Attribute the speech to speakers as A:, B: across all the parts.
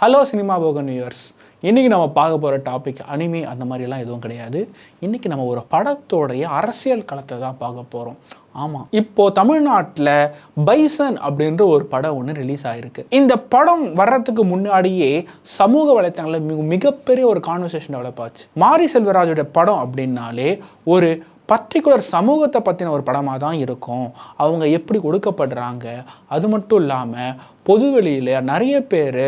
A: Hello cinema போகன் viewers இன்றைக்கி நம்ம பார்க்க போகிற டாபிக் அனிமே அந்த மாதிரிலாம் எதுவும் கிடையாது. இன்றைக்கி நம்ம ஒரு படத்தோடைய அரசியல் களத்தை தான் பார்க்க போகிறோம் ஆமாம் இப்போது தமிழ்நாட்டில் பைசன் அப்படின்ற ஒரு படம் ஒன்று ரிலீஸ் ஆகிருக்கு இந்த படம் வர்றதுக்கு முன்னாடியே சமூக வலைத்தளங்களில் மிக மிகப்பெரிய ஒரு கான்வர்சேஷன் டெவலப் ஆச்சு. மாரி செல்வராஜோட படம் அப்படின்னாலே ஒரு பர்டிகுலர் சமூகத்தை பற்றின ஒரு படமாக தான் இருக்கும். அவங்க எப்படி ஒடுக்கப்படுறாங்க? அது மட்டும் இல்லாமல் பொதுவெளியில் நிறைய பேர்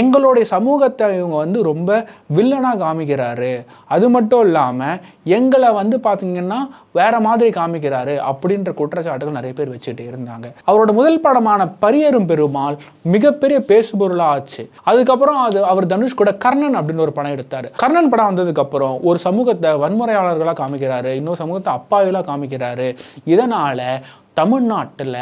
A: எங்களுடைய சமூகத்தை இவங்க வந்து ரொம்ப வில்லனாக காமிக்கிறாரு. அது மட்டும் இல்லாமல் எங்களை வந்து பார்த்திங்கன்னா வேற மாதிரி காமிக்கிறாரு அப்படின்ற குற்றச்சாட்டுகள் நிறைய பேர் வச்சுக்கிட்டே இருந்தாங்க. அவரோட முதல் படமான பரியரும் பெருமாள் மிகப்பெரிய பேசுபொருளாக ஆச்சு. அதுக்கப்புறம் அது அவர் தனுஷ் கூட கர்ணன் அப்படின்னு ஒரு படம் எடுத்தார். கர்ணன் படம் வந்ததுக்கப்புறம் ஒரு சமூகத்தை வன்முறையாளர்களாக காமிக்கிறாரு இன்னொரு சமூகத்தை அப்பாவிலாக காமிக்கிறாரு. இதனால் தமிழ்நாட்டில்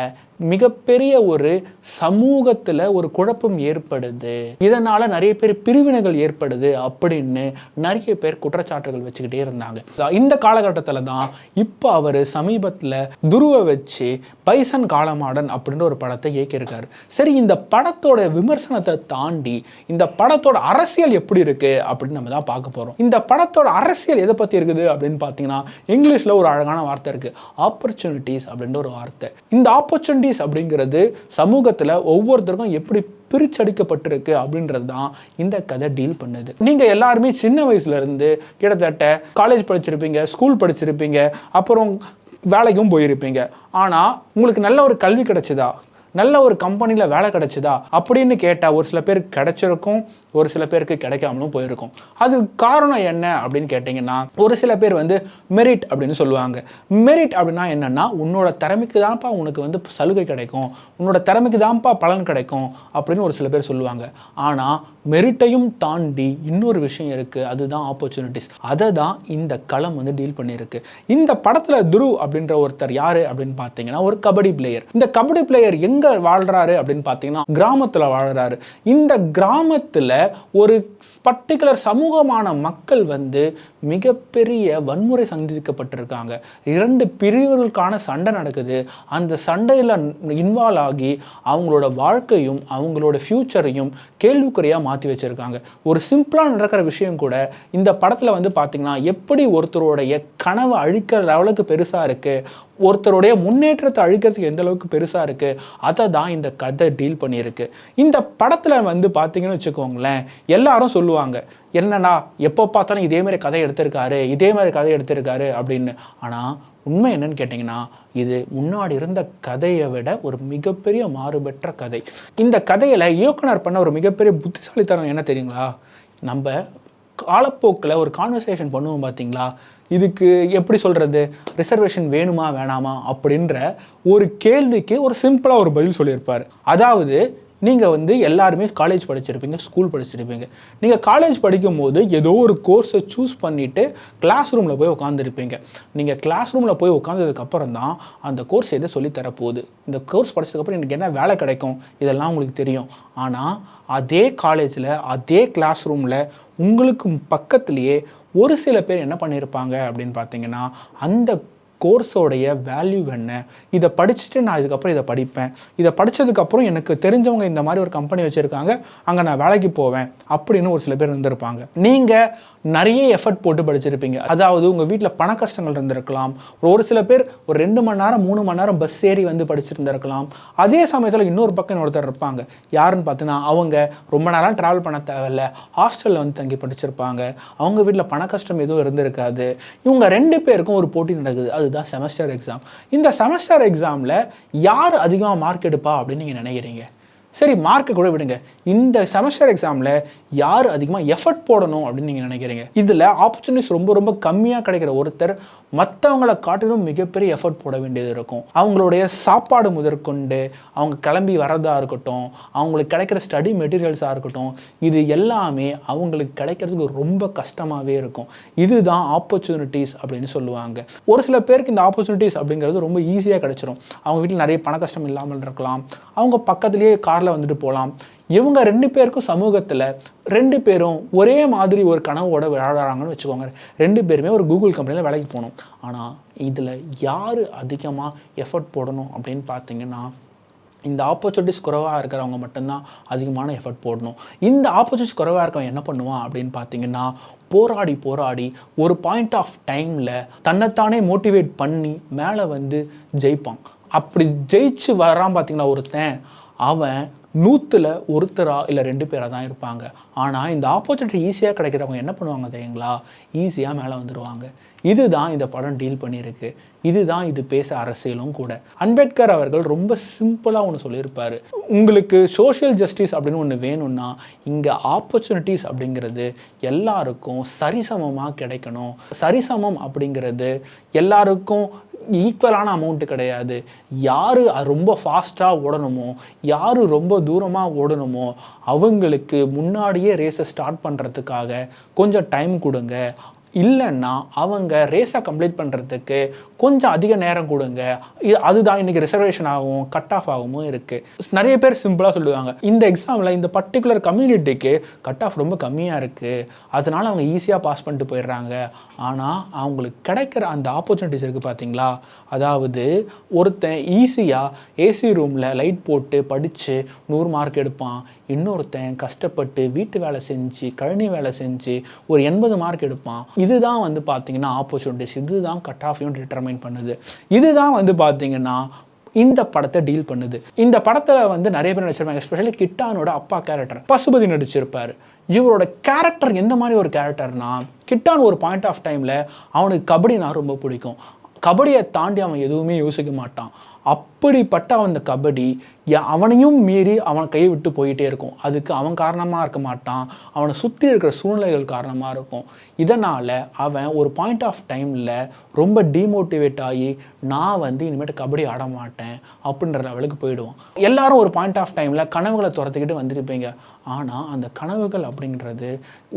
A: மிகப்பெரிய ஒரு சமூகத்தில் ஒரு குழப்பம் ஏற்படுது. இதனால் நிறைய பேர் பிரிவினைகள் ஏற்படுது அப்படின்னு நிறைய பேர் குற்றச்சாட்டுகள் வச்சுக்கிட்டே இருந்தாங்க. இந்த காலகட்டத்தில் தான் இப்போ அவர் சமீபத்தில் துருவ வச்சு பைசன் காலமாடன் அப்படின்ற ஒரு படத்தை இயக்கியிருக்காரு. சரி இந்த படத்தோட விமர்சனத்தை தாண்டி இந்த படத்தோட அரசியல் எப்படி இருக்கு அப்படின்னு நம்ம தான் பார்க்க போகிறோம் இந்த படத்தோட அரசியல் எதை பற்றி இருக்குது அப்படின்னு பார்த்தீங்கன்னா இங்கிலீஷில் ஒரு அழகான வார்த்தை இருக்கு ஆப்பர்ச்சுனிட்டிஸ் அப்படின்ற ஒரு வார்த்தை. இந்த ஆப்பர்ச்சுனிட்டி ஆப்பர்ச்சுனிட்டிஸ் அப்படிங்கிறது சமூகத்தில் ஒவ்வொருத்தருக்கும் எப்படி பிரிச்சடிக்கப்பட்டிருக்கு அப்படின்றது தான் இந்த கதை டீல் பண்ணுது. நீங்கள் எல்லாருமே சின்ன வயசுலேருந்து கிட்டத்தட்ட காலேஜ் படிச்சிருப்பீங்க ஸ்கூல் படிச்சிருப்பீங்க அப்புறம் வேலைக்கும் போயிருப்பீங்க. ஆனால் உங்களுக்கு நல்ல ஒரு கல்வி கிடைச்சதா? நல்ல ஒரு கம்பெனியில் வேலை கிடைச்சதா அப்படின்னு கேட்டால் ஒரு சில பேருக்கு கிடைச்சிருக்கும் ஒரு சில பேருக்கு கிடைக்காமலும் போயிருக்கும். அது காரணம் என்ன அப்படின்னு கேட்டிங்கன்னா ஒரு சில பேர் வந்து மெரிட் அப்படின்னு சொல்லுவாங்க. மெரிட் அப்படின்னா என்னென்னா உன்னோட திறமைக்கு தான்ப்பா உனக்கு வந்து சலுகை கிடைக்கும் உன்னோட திறமைக்கு தான்ப்பா பலன் கிடைக்கும் அப்படின்னு ஒரு சில பேர் சொல்லுவாங்க. ஆனால் மெரிட்டையும் தாண்டி இன்னொரு விஷயம் இருக்குது அதுதான் ஆப்பர்ச்சுனிட்டிஸ் அதை தான் இந்த களம் வந்து டீல் பண்ணியிருக்கு. இந்த படத்தில் துரு அப்படின்ற ஒருத்தர் யார் அப்படின்னு பார்த்தீங்கன்னா ஒரு கபடி பிளேயர் இந்த கபடி பிளேயர் எங்கே வாழ்கிறாரு அப்படின்னு பார்த்தீங்கன்னா கிராமத்தில் வாழ்கிறாரு இந்த கிராமத்தில் ஒரு பர்டிகுலர் சமூகமான மக்கள் வந்து மிகப்பெரிய வன்முறை சந்திக்கப்பட்டிருக்காங்க. இரண்டு பிரிவுகளுக்கான சண்டை நடக்குது. அந்த சண்டையில் இன்வால்வ் ஆகி அவங்களோட வாழ்க்கையும் அவங்களோட ஃப்யூச்சரையும் கேள்விக்குறையாக மாற்றி வச்சுருக்காங்க. ஒரு சிம்பிளாக நடக்கிற விஷயம் கூட இந்த படத்தில் வந்து பார்த்திங்கன்னா எப்படி ஒருத்தருடைய கனவை அழிக்கிற லெவலுக்கு பெருசாக இருக்குது ஒருத்தருடைய முன்னேற்றத்தை அழிக்கிறதுக்கு எந்த அளவுக்கு பெருசாக இருக்குது அதை தான் இந்த கதை டீல் பண்ணியிருக்கு. இந்த படத்தில் வந்து பார்த்தீங்கன்னு வச்சுக்கோங்களேன் எல்லாரும் சொல்லுவாங்க என்னன்னா எப்போ பார்த்தாலும் இதே மாதிரி கதை எடுத்திருக்காரு இதே மாதிரி கதை எடுத்திருக்காரு அப்படின்னு. ஆனால் உண்மை என்னன்னு கேட்டிங்கன்னா இது முன்னாடி இருந்த கதையை விட ஒரு மிகப்பெரிய மாறுபெற்ற கதை. இந்த கதையில் இயக்குனர் பண்ண ஒரு மிகப்பெரிய புத்திசாலித்தனம் என்ன தெரியுங்களா? நம்ம காலப்போக்கில் ஒரு கான்வர்சேஷன் பண்ணுவோம் பார்த்தீங்களா இதுக்கு எப்படி சொல்கிறது ரிசர்வேஷன் வேணுமா வேணாமா? அப்படின்ற ஒரு கேள்விக்கு ஒரு சிம்பிளாக ஒரு பதில் சொல்லியிருப்பார். அதாவது நீங்கள் வந்து எல்லாருமே காலேஜ் படிச்சிருப்பீங்க ஸ்கூல் படிச்சிருப்பீங்க. நீங்கள் காலேஜ் படிக்கும் போது ஏதோ ஒரு கோர்ஸை சூஸ் பண்ணிவிட்டு கிளாஸ் ரூமில் போய் உட்காந்துருப்பீங்க நீங்கள் கிளாஸ் ரூமில் போய் உட்காந்ததுக்கப்புறம் தான் அந்த கோர்ஸ் எதை சொல்லித்தரப்போகுது? இந்த கோர்ஸ் படிச்சதுக்கப்புறம் எனக்கு என்ன வேலை கிடைக்கும்? இதெல்லாம் உங்களுக்கு தெரியும். ஆனால் அதே காலேஜில் அதே கிளாஸ் ரூமில் உங்களுக்கு பக்கத்துலேயே ஒரு சில பேர் என்ன பண்ணியிருப்பாங்க அப்படின்னு பார்த்தீங்கன்னா அந்த கோர்ஸோடைய வேல்யூ என்ன? இதை படிச்சுட்டு நான் இதுக்கப்புறம் இதை படிப்பேன். இதை படித்ததுக்கப்புறம் எனக்கு தெரிஞ்சவங்க இந்த மாதிரி ஒரு கம்பெனி வச்சுருக்காங்க. அங்கே நான் வேலைக்கு போவேன் அப்படின்னு ஒரு சில பேர் இருந்திருப்பாங்க. நீங்கள் நிறைய எஃபர்ட் போட்டு படிச்சிருப்பீங்க. அதாவது உங்கள் வீட்டில் பண கஷ்டங்கள் இருந்திருக்கலாம். ஒரு சில பேர் ஒரு ரெண்டு மணி நேரம் மூணு மணி நேரம் பஸ் ஏறி வந்து படிச்சிருந்திருக்கலாம். அதே சமயத்தில் இன்னொரு பக்கம் ஒருத்தர் இருப்பாங்க. யாருன்னு பார்த்தீங்கன்னா அவங்க ரொம்ப நேரம் ட்ராவல் பண்ண தேவையில்ல. ஹாஸ்டலில் வந்து தங்கி படிச்சிருப்பாங்க. அவங்க வீட்டில் பண கஷ்டம் எதுவும் இருந்திருக்காது. இவங்க ரெண்டு பேருக்கும் ஒரு போட்டி நடக்குது. அது அதுதான் செமஸ்டர் எக்ஸாம் இந்த செமஸ்டர் எக்ஸாமில் யார் அதிகமாக மார்க் எடுப்பா அப்படின்னு நீங்கள் நினைக்கிறீங்க? சரி மார்க்கை கூட விடுங்க. இந்த செமஸ்டர் எக்ஸாமில் யார் அதிகமாக எஃபர்ட் போடணும் அப்படின்னு நீங்கள் நினைக்கிறீங்க? இதில் ஆப்பர்ச்சுனிட்டிஸ் ரொம்ப ரொம்ப கம்மியாக கிடைக்கிற ஒருத்தர் மற்றவங்களை காட்டிலும் மிகப்பெரிய எஃபர்ட் போட வேண்டியது இருக்கும். அவங்களுடைய சாப்பாடு முதற்கொண்டு அவங்க கிளம்பி வரதா இருக்கட்டும் அவங்களுக்கு கிடைக்கிற ஸ்டடி மெட்டீரியல்ஸாக இருக்கட்டும் இது எல்லாமே அவங்களுக்கு கிடைக்கிறதுக்கு ரொம்ப கஷ்டமாகவே இருக்கும். இதுதான் ஆப்பர்ச்சுனிட்டிஸ் அப்படின்னு சொல்லுவாங்க. ஒரு சில பேருக்கு இந்த ஆப்பர்ச்சுனிட்டிஸ் அப்படிங்கிறது ரொம்ப ஈஸியாக கிடைச்சிரும். அவங்க வீட்டில் நிறைய பண கஷ்டம் இல்லாமல் இருக்கலாம். அவங்க பக்கத்துலேயே கார் காரில் வந்துட்டு போகலாம் இவங்க ரெண்டு பேருக்கும் சமூகத்தில் ரெண்டு பேரும் ஒரே மாதிரி ஒரு கனவோட விளையாடுறாங்கன்னு வச்சுக்கோங்க. ரெண்டு பேருமே ஒரு கூகுள் கம்பெனியில் வேலைக்கு போகணும். ஆனால் இதில் யார் அதிகமாக எஃபர்ட் போடணும் அப்படின்னு பார்த்தீங்கன்னா இந்த ஆப்பர்ச்சுனிட்டிஸ் குறைவாக இருக்கிறவங்க மட்டும்தான் அதிகமான எஃபர்ட் போடணும். இந்த ஆப்பர்ச்சுனிட்டிஸ் குறைவாக இருக்கவன் என்ன பண்ணுவான் அப்படின்னு பார்த்தீங்கன்னா போராடி போராடி ஒரு பாயிண்ட் ஆஃப் டைமில் தன்னைத்தானே மோட்டிவேட் பண்ணி மேலே வந்து ஜெயிப்பான். அப்படி ஜெயிச்சு வரான் பார்த்தீங்கன்னா ஒருத்தன். அவன் நூற்றில் ஒருத்தரா இல்லை ரெண்டு பேராக தான் இருப்பாங்க. ஆனால் இந்த ஆப்பர்ச்சுனிட்டி ஈஸியாக கிடைக்கிறவங்க என்ன பண்ணுவாங்க தெரியுங்களா? ஈஸியாக மேலே வந்துடுவாங்க இதுதான் இந்த படம் டீல் பண்ணியிருக்கு. இதுதான் இது பேச அரசியலும் கூட. அம்பேத்கர் அவர்கள் ரொம்ப சிம்பிளாக ஒன்று சொல்லியிருப்பார். உங்களுக்கு சோஷியல் ஜஸ்டிஸ் அப்படின்னு ஒன்று வேணும்னா இங்கே ஆப்பர்ச்சுனிட்டிஸ் அப்படிங்கிறது எல்லாருக்கும் சரிசமமாக கிடைக்கணும். சரிசமம் அப்படிங்கிறது எல்லாருக்கும் ஈக்குவலான அமௌண்ட்டு கிடையாது. யார் ரொம்ப ஃபாஸ்ட்டாக ஓடணுமோ யார் ரொம்ப தூரமாக ஓடணுமோ அவங்களுக்கு முன்னாடியே ரேஸை ஸ்டார்ட் பண்ணுறதுக்காக கொஞ்சம் டைம் கொடுங்க. இல்லைன்னா அவங்க ரேஸை கம்ப்ளீட் பண்ணுறதுக்கு கொஞ்சம் அதிக நேரம் கொடுங்க. இது அதுதான் இன்றைக்கி ரிசர்வேஷன் ஆகும் கட் ஆஃப் ஆகவும் இருக்குது நிறைய பேர் சிம்பிளாக சொல்லுவாங்க. இந்த எக்ஸாமில் இந்த பர்டிகுலர் கம்யூனிட்டிக்கு கட் ஆஃப் ரொம்ப கம்மியாக இருக்குது அதனால் அவங்க ஈஸியாக பாஸ் பண்ணிட்டு போயிடுறாங்க. ஆனால் அவங்களுக்கு கிடைக்கிற அந்த ஆப்பர்ச்சுனிட்டிஸ் இருக்குது பார்த்தீங்களா அதாவது ஒருத்தன் ஈஸியாக ஏசி ரூமில் லைட் போட்டு படித்து நூறு மார்க் எடுப்பான். இன்னொருத்தன் கஷ்டப்பட்டு வீட்டு வேலை செஞ்சு கழனி வேலை செஞ்சு ஒரு எண்பது மார்க் எடுப்பான். இதுதான் வந்து பார்த்தீங்கன்னா ஆப்பர்ச்சுனிட்டிஸ் இதுதான் கட் ஆஃபையும் டிட்டர்மைன் பண்ணுது. இதுதான் வந்து பார்த்திங்கன்னா இந்த படத்தை டீல் பண்ணுது. இந்த படத்தில் வந்து நிறைய பேர் நடிச்சிருப்பாங்க எஸ்பெஷலி கிட்டானோட அப்பா கேரக்டர் பசுபதி நடிச்சிருப்பார். இவரோட கேரக்டர் எந்த மாதிரி ஒரு கேரக்டர்னா கிட்டான் ஒரு பாயிண்ட் ஆஃப் டைமில் அவனுக்கு கபடினா ரொம்ப பிடிக்கும். கபடியை தாண்டி அவன் எதுவுமே யோசிக்க மாட்டான். அப்படிப்பட்ட அந்த கபடி அவனையும் மீறி அவன் கைவிட்டு போயிட்டே இருக்கும். அதுக்கு அவன் காரணமாக இருக்க மாட்டான். அவனை சுற்றி இருக்கிற சூழ்நிலைகள் காரணமாக இருக்கும். இதனால் அவன் ஒரு பாயிண்ட் ஆஃப் டைமில் ரொம்ப டீமோட்டிவேட் ஆகி நான் வந்து இனிமேட்டு கபடி ஆட மாட்டேன் அப்படின்ற லெவலுக்கு போயிடுவான். எல்லாரும் ஒரு பாயிண்ட் ஆஃப் டைமில் கனவுகளை துரத்துக்கிட்டு வந்திருப்பீங்க. ஆனால் அந்த கனவுகள் அப்படின்றது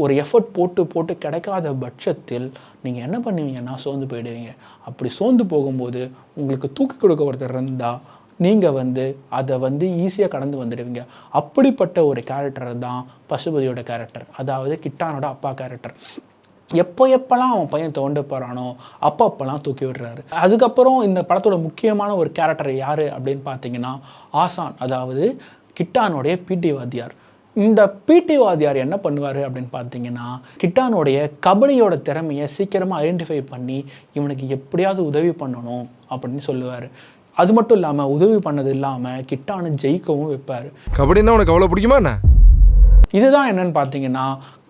A: ஒரு எஃபர்ட் போட்டு போட்டு கிடைக்காத பட்சத்தில் நீங்கள் என்ன பண்ணுவீங்கன்னா சோர்ந்து போயிடுவீங்க. அப்படி சோர்ந்து போகும்போது உங்களுக்கு தூக்கி கொடுக்க ஒருத்தர் இருந்தால் நீங்கள் வந்து அதை வந்து ஈஸியாக கடந்து வந்துடுவீங்க. அப்படிப்பட்ட ஒரு கேரக்டர் தான் பசுபதியோட கேரக்டர் அதாவது கிட்டானோட அப்பா கேரக்டர் எப்போ எப்போல்லாம் அவன் பையன் தோண்ட போகிறானோ அப்போ அப்போல்லாம் தூக்கி விடுறாரு. அதுக்கப்புறம் இந்த படத்தோட முக்கியமான ஒரு கேரக்டர் யார் அப்படின்னு பார்த்தீங்கன்னா ஆசான் அதாவது கிட்டானுடைய பிடி வாத்தியார். இந்த பிடி வாத்தியார் என்ன பண்ணுவார் அப்படின்னு பார்த்தீங்கன்னா கிட்டானுடைய கபடியோட திறமையை சீக்கிரமாக ஐடென்டிஃபை பண்ணி இவனுக்கு எப்படியாவது உதவி பண்ணணும் அப்படின்னு சொல்லுவார். அது மட்டும் இல்லாமல் உதவி பண்ணது இல்லாமல் கிட்டானு ஜெயிக்கவும் வைப்பார்.
B: கபடின்னா உனக்கு அவ்வளோ பிடிக்குமா என்ன?
A: இதுதான் என்னன்னு பார்த்தீங்கன்னா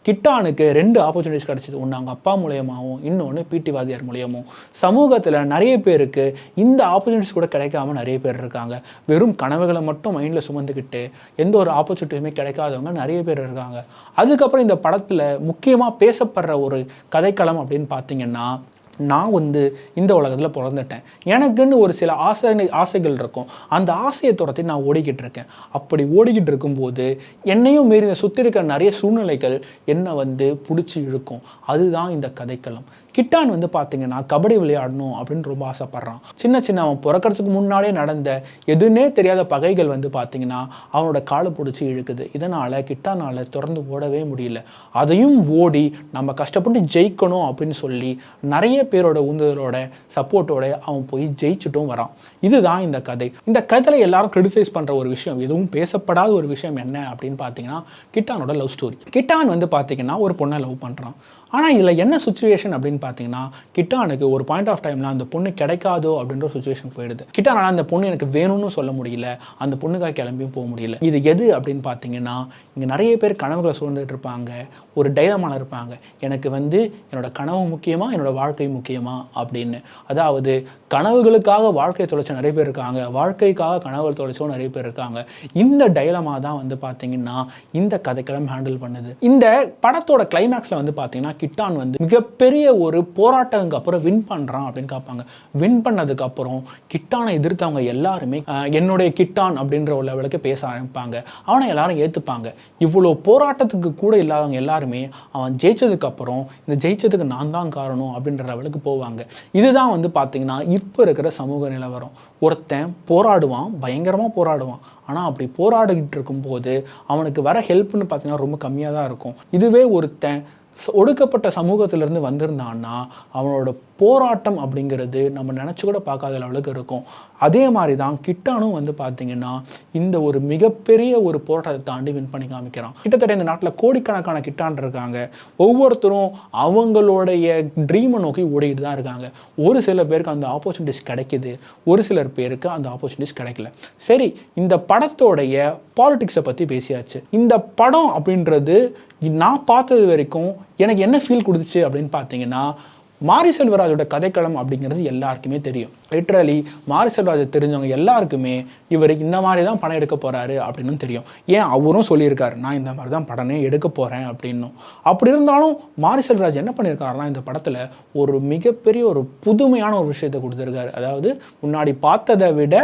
A: கிட்டானுக்கு ரெண்டு ஆப்பர்ச்சுனிட்டிஸ் கிடச்சிது. ஒன்று அவங்க அப்பா மூலியமாகவும் இன்னொன்று பிடி வாத்தியார் மூலியமும். சமூகத்தில் நிறைய பேருக்கு இந்த ஆப்பர்ச்சுனிட்டிஸ் கூட கிடைக்காம நிறைய பேர் இருக்காங்க. வெறும் கனவுகளை மட்டும் மைண்டில் சுமந்துக்கிட்டு எந்த ஒரு ஆப்பர்ச்சுனிட்டியுமே கிடைக்காதவங்க நிறைய பேர் இருக்காங்க. அதுக்கப்புறம் இந்த படத்தில் முக்கியமாக பேசப்படுற ஒரு கதைக்களம் அப்படின்னு பார்த்தீங்கன்னா நான் வந்து இந்த உலகத்தில் பிறந்துட்டேன். எனக்குன்னு ஒரு சில ஆசை ஆசைகள் இருக்கும். அந்த ஆசையை துரத்தி நான் ஓடிக்கிட்டு இருக்கேன். அப்படி ஓடிக்கிட்டு இருக்கும்போது என்னையும் மீறி சுற்றி இருக்கிற நிறைய சூழ்நிலைகள் என்னை வந்து பிடிச்சி இழுக்கும். அதுதான் இந்த கதைக்களம். கிட்டான் வந்து பார்த்தீங்கன்னா கபடி விளையாடணும் அப்படின்னு ரொம்ப ஆசைப்பட்றான். சின்ன சின்ன அவன் பிறக்கறதுக்கு முன்னாடியே நடந்த எதுன்னே தெரியாத பகைகள் வந்து பார்த்தீங்கன்னா அவனோட காலை பிடிச்சி இழுக்குது. இதனால் கிட்டானால் திறந்து ஓடவே முடியல. அதையும் ஓடி நம்ம கஷ்டப்பட்டு ஜெயிக்கணும் அப்படின்னு சொல்லி நிறைய பேரோட உந்துதலோட சப்போர்ட்டோட அவன் போய் ஜெயிச்சுட்டும் வரான். இதுதான் இந்த கதை. இந்த கதையில் எல்லாரும் கிரிட்டிசைஸ் பண்ணுற ஒரு விஷயம் எதுவும் பேசப்படாத ஒரு விஷயம் என்ன அப்படின்னு பார்த்தீங்கன்னா கிட்டானோட லவ் ஸ்டோரி கிட்டான் வந்து பார்த்தீங்கன்னா ஒரு பொண்ணை லவ் பண்ணுறான் ஆனால் இதில் என்ன சுச்சுவேஷன் அப்படின்னு பார்த்தீங்கன்னா கிட்டானுக்கு ஒரு பாயிண்ட் ஆஃப் டைமில் அந்த பொண்ணு கிடைக்காதோ அப்படின்ற ஒரு சுச்சுவேஷன் போயிடுது. கிட்டானால் அந்த பொண்ணு எனக்கு வேணும்னு சொல்ல முடியல. அந்த பொண்ணுக்காக கிளம்பியும் போக முடியல. இது எது அப்படின்னு பார்த்தீங்கன்னா இங்கே நிறைய பேர் கனவுகளை சூழ்ந்துட்டு இருப்பாங்க. ஒரு டைலமான இருப்பாங்க. எனக்கு வந்து என்னோட கனவு முக்கியமாக என்னோட வாழ்க்கை முக்கியமாக அப்படின்னு. அதாவது கனவுகளுக்காக வாழ்க்கையை தொலைச்ச நிறைய பேர் இருக்காங்க. வாழ்க்கைக்காக கனவுகள் தொலைச்சவும் நிறைய பேர் இருக்காங்க. இந்த டைலமாக தான் வந்து பார்த்தீங்கன்னா இந்த கதைக்களம் ஹேண்டில் பண்ணுது. இந்த படத்தோட கிளைமேக்ஸில் வந்து பார்த்தீங்கன்னா கிட்டான் வந்து மிகப்பெரிய ஒரு போராட்டத்துக்கு அப்புறம் வின் பண்ணுறான் அப்படின்னு கேட்பாங்க வின் பண்ணதுக்கு அப்புறம் கிட்டானை எதிர்த்தவங்க எல்லாருமே என்னுடைய கிட்டான் அப்படின்ற ஒரு லெவலுக்கு பேச ஆரம்பிப்பாங்க. அவனை எல்லாரும் ஏற்றுப்பாங்க இவ்வளோ போராட்டத்துக்கு கூட இல்லாதவங்க எல்லாருமே அவன் ஜெயிச்சதுக்கு அப்புறம் இந்த ஜெயிச்சதுக்கு நான் தான் காரணம் அப்படின்ற லெவலுக்கு போவாங்க. இதுதான் வந்து பார்த்தீங்கன்னா இப்போ இருக்கிற சமூக நிலவரம். ஒருத்தன் போராடுவான் பயங்கரமாக போராடுவான். ஆனால் அப்படி போராடிக்கிட்டு இருக்கும்போது அவனுக்கு வர ஹெல்ப்னு பார்த்தீங்கன்னா ரொம்ப கம்மியாக தான் இருக்கும். இதுவே ஒருத்தன் ஒடுக்கப்பட்ட சமூகத்திலேருந்து வந்திருந்தான்னா அவனோட போராட்டம் அப்படிங்கிறது நம்ம நினச்சி கூட பார்க்காத லெவலுக்கு இருக்கும். அதே மாதிரி தான் கிட்டானும் வந்து பார்த்தீங்கன்னா இந்த ஒரு மிகப்பெரிய ஒரு போராட்டத்தை தாண்டி வின் பண்ணி காமிக்கிறான். கிட்டத்தட்ட இந்த நாட்டில் கோடிக்கணக்கான கிட்டான் இருக்காங்க. ஒவ்வொருத்தரும் அவங்களுடைய ட்ரீமை நோக்கி ஓடிக்கிட்டு தான் இருக்காங்க. ஒரு சில பேருக்கு அந்த ஆப்பர்ச்சுனிட்டிஸ் கிடைக்குது. ஒரு சிலர் பேருக்கு அந்த ஆப்பர்ச்சுனிட்டிஸ் கிடைக்கல. சரி இந்த படத்தோடைய பாலிடிக்ஸை பற்றி பேசியாச்சு. இந்த படம் அப்படின்றது நான் பார்த்தது வரைக்கும் எனக்கு என்ன ஃபீல் கொடுத்துச்சு அப்படின்னு பார்த்தீங்கன்னா மாரி செல்வராஜோட கதைக்களம் அப்படிங்கிறது எல்லாருக்குமே தெரியும். லிட்ரலி மாரி செல்வராஜை தெரிஞ்சவங்க எல்லாருக்குமே இவர் இந்த மாதிரி தான் படம் எடுக்க போகிறாரு அப்படின்னு தெரியும். ஏன் அவரும் சொல்லியிருக்காரு நான் இந்த மாதிரி தான் படமே எடுக்க போகிறேன் அப்படின்னும். அப்படி இருந்தாலும் மாரி செல்வராஜ் என்ன பண்ணியிருக்காருன்னா இந்த படத்தில் ஒரு மிகப்பெரிய ஒரு புதுமையான ஒரு விஷயத்தை கொடுத்துருக்காரு. அதாவது முன்னாடி பார்த்ததை விட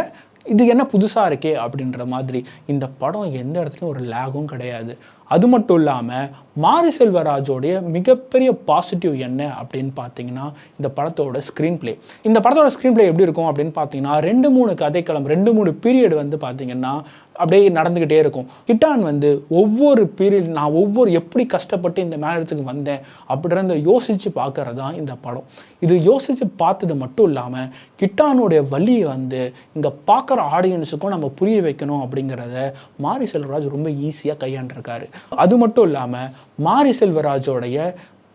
A: இது என்ன புதுசாக இருக்கே அப்படின்ற மாதிரி. இந்த படம் எந்த இடத்துலையும் ஒரு லேகும் கிடையாது. அது மட்டும் இல்லாமல் மாரி செல்வராஜோடைய மிகப்பெரிய பாசிட்டிவ் என்ன அப்படின்னு பார்த்தீங்கன்னா இந்த படத்தோட ஸ்க்ரீன் ப்ளே இந்த படத்தோட ஸ்க்ரீன் ப்ளே எப்படி இருக்கும் அப்படின்னு பார்த்தீங்கன்னா ரெண்டு மூணு கதைக்களம் ரெண்டு மூணு பீரியட் வந்து பார்த்தீங்கன்னா அப்படியே நடந்துக்கிட்டே இருக்கும். கிட்டான் வந்து ஒவ்வொரு பீரியட் நான் ஒவ்வொரு எப்படி கஷ்டப்பட்டு இந்த மேலத்துக்கு வந்தேன் அப்படின்றத யோசித்து பார்க்கறது தான் இந்த படம். இது யோசித்து பார்த்தது மட்டும் இல்லாமல் கிட்டானுடைய வழியை வந்து இங்கே பார்க்குற ஆடியன்ஸுக்கும் நம்ம புரிய வைக்கணும் அப்படிங்கிறத மாரி செல்வராஜ் ரொம்ப ஈஸியாக கையாண்டிருக்காரு. அது மட்டும் இல்லாமல் மாரி செல்வராஜோடைய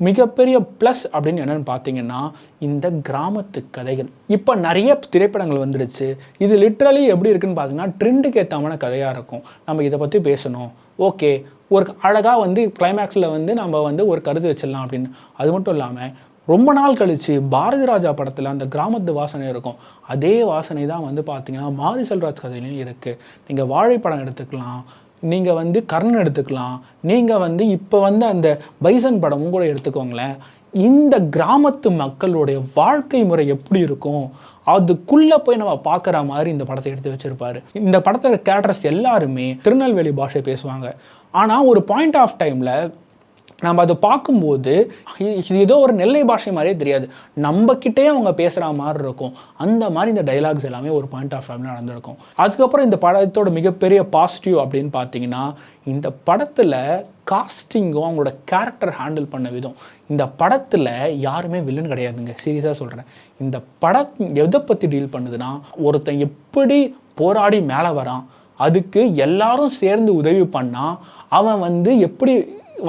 A: மிகப்பெரிய ப்ளஸ் அப்படின்னு என்னென்னு பார்த்தீங்கன்னா இந்த கிராமத்து கதைகள். இப்போ நிறைய திரைப்படங்கள் வந்துடுச்சு. இது லிட்ரலி எப்படி இருக்குன்னு பார்த்தீங்கன்னா ட்ரெண்டுக்கு ஏற்றமான கதையாக இருக்கும். நம்ம இதை பற்றி பேசணும். ஓகே ஒரு அழகாக வந்து கிளைமேக்ஸில் வந்து நம்ம வந்து ஒரு கருத்து வச்சிடலாம் அப்படின்னு. அது மட்டும் இல்லாமல் ரொம்ப நாள் கழித்து பாரதி ராஜா படத்தில் அந்த கிராமத்து வாசனை இருக்கும். அதே வாசனை தான் வந்து பார்த்திங்கன்னா மாரி செல்வராஜ் கதையிலையும் இருக்குது நீங்கள் வாழைப்படம் எடுத்துக்கலாம். நீங்கள் வந்து கர்ணன் எடுத்துக்கலாம். நீங்கள் வந்து இப்போ வந்து அந்த பைசன் படமும் கூட எடுத்துக்கோங்களேன். இந்த கிராமத்து மக்களுடைய வாழ்க்கை முறை எப்படி இருக்கும்? அதுக்குள்ளே போய் நம்ம பார்க்குற மாதிரி இந்த படத்தை எடுத்து வச்சுருப்பாரு. இந்த படத்தில் கேரக்டர்ஸ் எல்லாருமே திருநெல்வேலி பாஷை பேசுவாங்க. ஆனால் ஒரு பாயிண்ட் ஆஃப் டைமில் நம்ம அதை பார்க்கும்போது இது ஏதோ ஒரு நெல்லை பாஷை மாதிரியே தெரியாது. நம்மக்கிட்டே அவங்க பேசுகிற மாதிரி இருக்கும். அந்த மாதிரி இந்த டைலாக்ஸ் எல்லாமே ஒரு பாயிண்ட் ஆஃப் டைமில் நடந்திருக்கும். அதுக்கப்புறம் இந்த படத்தோட மிகப்பெரிய பாசிட்டிவ் அப்படின்னு பார்த்தீங்கன்னா இந்த படத்தில் காஸ்டிங்கும் அவங்களோட கேரக்டர் ஹேண்டில் பண்ண விதம். இந்த படத்தில் யாருமே வில்லன் கிடையாதுங்க. சீரியஸாக சொல்கிறேன் இந்த படம் எதை பற்றி டீல் பண்ணுதுன்னா ஒருத்தன் எப்படி போராடி மேலே வரான் அதுக்கு எல்லாரும் சேர்ந்து உதவி பண்ணால் அவன் வந்து எப்படி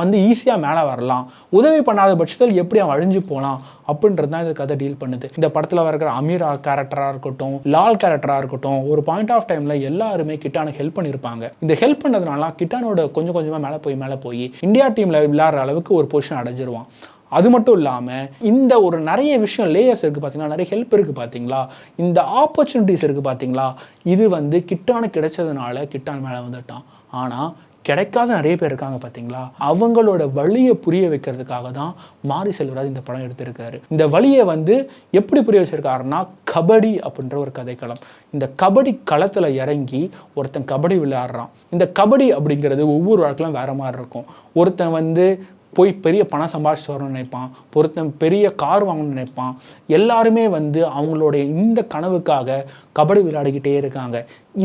A: வந்து ஈஸியாக மேலே வரலாம். உதவி பண்ணாத பட்சத்தில் எப்படி அவன் அழிஞ்சு போகலாம் அப்படின்றது தான் இந்த கதை டீல் பண்ணுது. இந்த படத்தில் இருக்கிற அமீர் கேரக்டராக இருக்கட்டும் லால் கேரக்டராக இருக்கட்டும் ஒரு பாயிண்ட் ஆஃப் டைமில் எல்லாருமே கிட்டானுக்கு ஹெல்ப் பண்ணியிருப்பாங்க இந்த ஹெல்ப் பண்ணதுனால கிட்டானோட கொஞ்சம் கொஞ்சமாக மேலே போய் மேலே போய் இந்தியா டீமில் விளையாடுற அளவுக்கு ஒரு பொசிஷன் அடைஞ்சிருவான். அது மட்டும் இல்லாமல் இந்த ஒரு நிறைய விஷயம் லேயர்ஸ் இருக்குது பார்த்தீங்களா நிறைய ஹெல்ப் இருக்குது பார்த்தீங்களா இந்த ஆப்பர்ச்சுனிட்டிஸ் இருக்குது பார்த்தீங்களா இது வந்து கிட்டான கிடைச்சதுனால கிட்டான் மேலே வந்துட்டான். ஆனால் கிடைக்காத நிறைய பேர் இருக்காங்க பார்த்தீங்களா அவங்களோட வழியை புரிய வைக்கிறதுக்காக தான் மாரி செல்வராஜ் இந்த படம் எடுத்திருக்காரு. இந்த வழியை வந்து எப்படி புரிய வச்சிருக்காருன்னா கபடி அப்படின்ற ஒரு கதைக்களம். இந்த கபடி களத்தில் இறங்கி ஒருத்தன் கபடி விளையாடுறான். இந்த கபடி அப்படிங்கிறது ஒவ்வொரு வாழ்க்கையிலும் வேற மாதிரி இருக்கும். ஒருத்தன் வந்து போய் பெரிய பணம் சம்பாதிச்சு வரணும்னு நினைப்பான். பொருத்தம் பெரிய கார் வாங்கணும்னு நினைப்பான். எல்லாருமே வந்து அவங்களுடைய இந்த கனவுக்காக கபடி விளையாடிக்கிட்டே இருக்காங்க.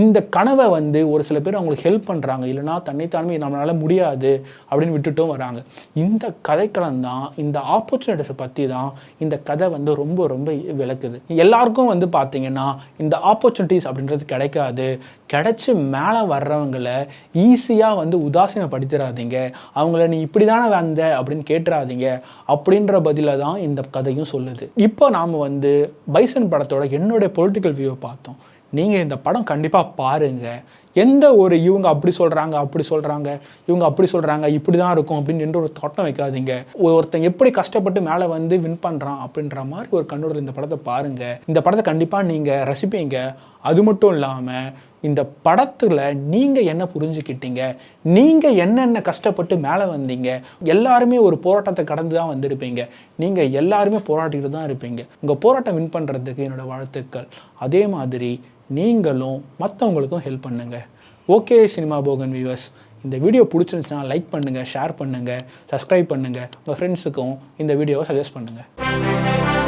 A: இந்த கனவை வந்து ஒரு சில பேர் அவங்களுக்கு ஹெல்ப் பண்ணுறாங்க இல்லைனா தன்னைத்தானுமே நம்மளால முடியாது அப்படின்னு விட்டுட்டும் வராங்க. இந்த கதைக்களம் தான் இந்த ஆப்பர்ச்சுனிட்டிஸை பற்றி தான் இந்த கதை வந்து ரொம்ப ரொம்ப விளக்குது. எல்லாருக்கும் வந்து பார்த்தீங்கன்னா இந்த ஆப்பர்ச்சுனிட்டிஸ் அப்படின்றது கிடைக்காது. கிடைச்சி மேலே வர்றவங்களை ஈஸியாக வந்து உதாசீனப்படுத்திடாதீங்க. அவங்கள நீ இப்படி தானே வந்து அப்படின்னு கேட்டுறாதீங்க அப்படின்ற பதில தான் இந்த கதையும் சொல்லுது. இப்போ நாம் வந்து பைசன் படத்தோட என்னுடைய பொலிட்டிக்கல் வியூவை பார்த்தோம். நீங்கள் இந்த படம் கண்டிப்பாக பாருங்கள் எந்த ஒரு இவங்க அப்படி சொல்கிறாங்க அப்படி சொல்கிறாங்க இவங்க அப்படி சொல்கிறாங்க இப்படி தான் இருக்கும் அப்படின்னு ஒரு தோட்டம் வைக்காதீங்க. ஒருத்தன் எப்படி கஷ்டப்பட்டு மேலே வந்து வின் பண்ணுறான் அப்படின்ற மாதிரி ஒரு கண்ணோட இந்த படத்தை பாருங்கள் இந்த படத்தை கண்டிப்பாக நீங்கள் ரசிப்பீங்க. அது மட்டும் இல்லாமல் இந்த படத்தில் நீங்கள் என்ன புரிஞ்சுக்கிட்டீங்க? நீங்கள் என்னென்ன கஷ்டப்பட்டு மேலே வந்தீங்க? எல்லாருமே ஒரு போராட்டத்தை கடந்து தான் வந்திருப்பீங்க. நீங்கள் எல்லாருமே போராட்டிட்டு தான் இருப்பீங்க. உங்கள் போராட்டம் வின் பண்ணுறதுக்கு என்னோடய வாழ்த்துக்கள். அதே மாதிரி நீங்களும் மற்றவங்களுக்கும் ஹெல்ப் பண்ணுங்கள் ஓகே சினிமா போகன் வியூவர்ஸ் இந்த வீடியோ பிடிச்சிருந்துச்சுன்னா லைக் பண்ணுங்கள் ஷேர் பண்ணுங்கள் சப்ஸ்கிரைப் பண்ணுங்கள் உங்கள் ஃப்ரெண்ட்ஸுக்கும் இந்த வீடியோவை சஜஸ்ட் பண்ணுங்கள்